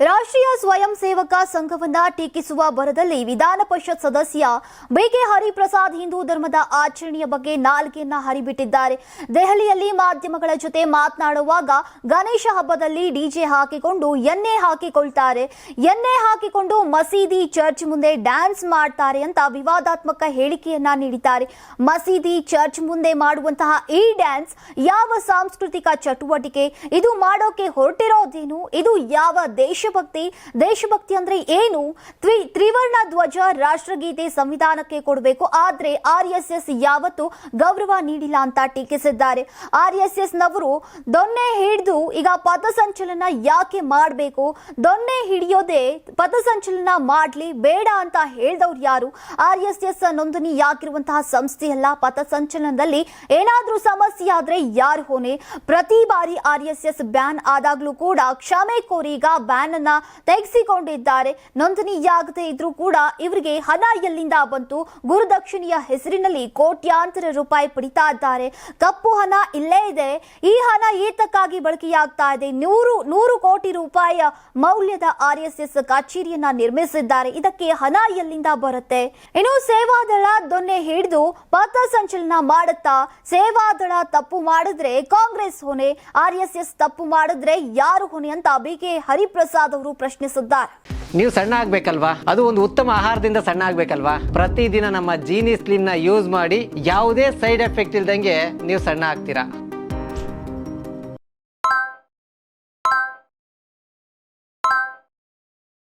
ರಾಷ್ಟ್ರೀಯ ಸ್ವಯಂ ಸೇವಕ ಸಂಘವನ್ನ ಟೀಕಿಸುವ ಬರದಲ್ಲಿ ವಿಧಾನ ಪರಿಷತ್ ಸದಸ್ಯ ಬಿಕೆ ಹರಿಪ್ರಸಾದ್ ಹಿಂದೂ ಧರ್ಮದ ಆಚರಣೆಯ ಬಗ್ಗೆ ನಾಲ್ಗೆಯನ್ನ ಹರಿಬಿಟ್ಟಿದ್ದಾರೆ. ದೆಹಲಿಯಲ್ಲಿ ಮಾಧ್ಯಮಗಳ ಜೊತೆ ಮಾತನಾಡುವಾಗ ಗಣೇಶ ಹಬ್ಬದಲ್ಲಿ ಡಿಜೆ ಹಾಕಿಕೊಂಡು ಎಣ್ಣೆ ಹಾಕಿಕೊಳ್ತಾರೆ. ಎಣ್ಣೆ ಹಾಕಿಕೊಂಡು ಮಸೀದಿ ಚರ್ಚ್ ಮುಂದೆ ಡ್ಯಾನ್ಸ್ ಮಾಡ್ತಾರೆ ಅಂತ ವಿವಾದಾತ್ಮಕ ಹೇಳಿಕೆಯನ್ನ ನೀಡಿದ್ದಾರೆ. ಮಸೀದಿ ಚರ್ಚ್ ಮುಂದೆ ಮಾಡುವಂತಹ ಈ ಡ್ಯಾನ್ಸ್ ಯಾವ ಸಾಂಸ್ಕೃತಿಕ ಚಟುವಟಿಕೆ? ಇದು ಮಾಡೋಕೆ ಹೊರಟಿರೋದೇನು? ಇದು ಯಾವ ದೇಶಭಕ್ತಿ ದೇಶಭಕ್ತಿ ಅಂದ್ರೆ ಏನು? ತ್ರಿ, ತ್ರಿವರ್ಣ ಧ್ವಜ ರಾಷ್ಟ್ರಗೀತೆ ಸಂವಿಧಾನಕ್ಕೆ ಕೊಡಬೇಕು. ಆದ್ರೆ ಆರ್ ಎಸ್ ಎಸ್ ಯಾವತ್ತು ಗೌರವ ನೀಡಿಲ್ಲ ಅಂತ ಟೀಕಿಸಿದ್ದಾರೆ. ಆರ್ ಎಸ್ ಎಸ್ ನವರು ದೊನ್ನೆ ಹಿಡಿದು ಈಗ ಪಥಸಂಚಲನ ಯಾಕೆ ಮಾಡಬೇಕು? ದೊನ್ನೆ ಹಿಡಿಯೋದೇ ಪಥಸಂಚಲನ ಮಾಡ್ಲಿ ಬೇಡ ಅಂತ ಹೇಳಿದವ್ರು ಯಾರು? ಆರ್ ಎಸ್ ಎಸ್ ನೋಂದಣಿ ಯಾಕಿರುವಂತಹ ಸಂಸ್ಥೆಯಲ್ಲ? ಪಥಸಂಚಲನದಲ್ಲಿ ಏನಾದ್ರೂ ಸಮಸ್ಯೆ ಆದ್ರೆ ಯಾರು ಹೊಣೆ? ಪ್ರತಿ ಬಾರಿ ಆರ್ ಎಸ್ ಎಸ್ ಬ್ಯಾನ್ ಆದಾಗ್ಲೂ ಕೂಡ ಕ್ಷಮೆ ಕೋರಿ ಈಗ ಬ್ಯಾನ್ ಅನ್ನ ತೆಗೆಸಿಕೊಂಡಿದ್ದಾರೆ. ನೋಂದಣಿಯಾಗದೇ ಇದ್ರೂ ಕೂಡ ಇವರಿಗೆ ಹಣ ಎಲ್ಲಿಂದ ಬಂತು? ಗುರುದಕ್ಷಿಣೆಯ ಹೆಸರಿನಲ್ಲಿ ಕೋಟ್ಯಾಂತರ ರೂಪಾಯಿ ಪಡಿತಾ ಇದ್ದಾರೆ. ಕಪ್ಪು ಹಣ ಇಲ್ಲೇ ಇದೆ. ಈ ಹಣ ಏತಕ್ಕಾಗಿ ಬಳಕೆಯಾಗ್ತಾ ಇದೆ? ನೂರು ನೂರು ಕೋಟಿ ರೂಪಾಯಿಯ ಮೌಲ್ಯದ ಆರ್ ಎಸ್ ಎಸ್ ಕಚೇರಿಯನ್ನ ನಿರ್ಮಿಸಿದ್ದಾರೆ. ಇದಕ್ಕೆ ಹಣ ಎಲ್ಲಿಂದ ಬರುತ್ತೆ? ಇನ್ನು ಸೇವಾದಳ ದೊನ್ನೆ ಹಿಡಿದು ಪಥಸಂಚಲನ ಮಾಡುತ್ತಾ? ಸೇವಾದಳ ತಪ್ಪು ಮಾಡಿದ್ರೆ ಕಾಂಗ್ರೆಸ್ ಹೊಣೆ, ಆರ್ ಎಸ್ ಎಸ್ ತಪ್ಪು ಮಾಡಿದ್ರೆ ಯಾರು ಹೊಣೆ ಅಂತ ಬಿ ಕೆ ಹರಿಪ್ರಸಾದ್ ಅವರು ಪ್ರಶ್ನಿಸಿದ್ದಾರೆ. ನೀವು ಸಣ್ಣ ಆಗ್ಬೇಕಲ್ವಾ? ಅದು ಒಂದು ಉತ್ತಮ ಆಹಾರದಿಂದ ಸಣ್ಣ ಆಗ್ಬೇಕಲ್ವಾ? ಪ್ರತಿದಿನ ನಮ್ಮ ಜೀನಿ ಸ್ಲಿಮ್ನ ಯೂಸ್ ಮಾಡಿ ಯಾವುದೇ ಸೈಡ್ ಎಫೆಕ್ಟ್ ಇಲ್ದಂಗೆ ನೀವು ಸಣ್ಣ ಆಗ್ತೀರಾ?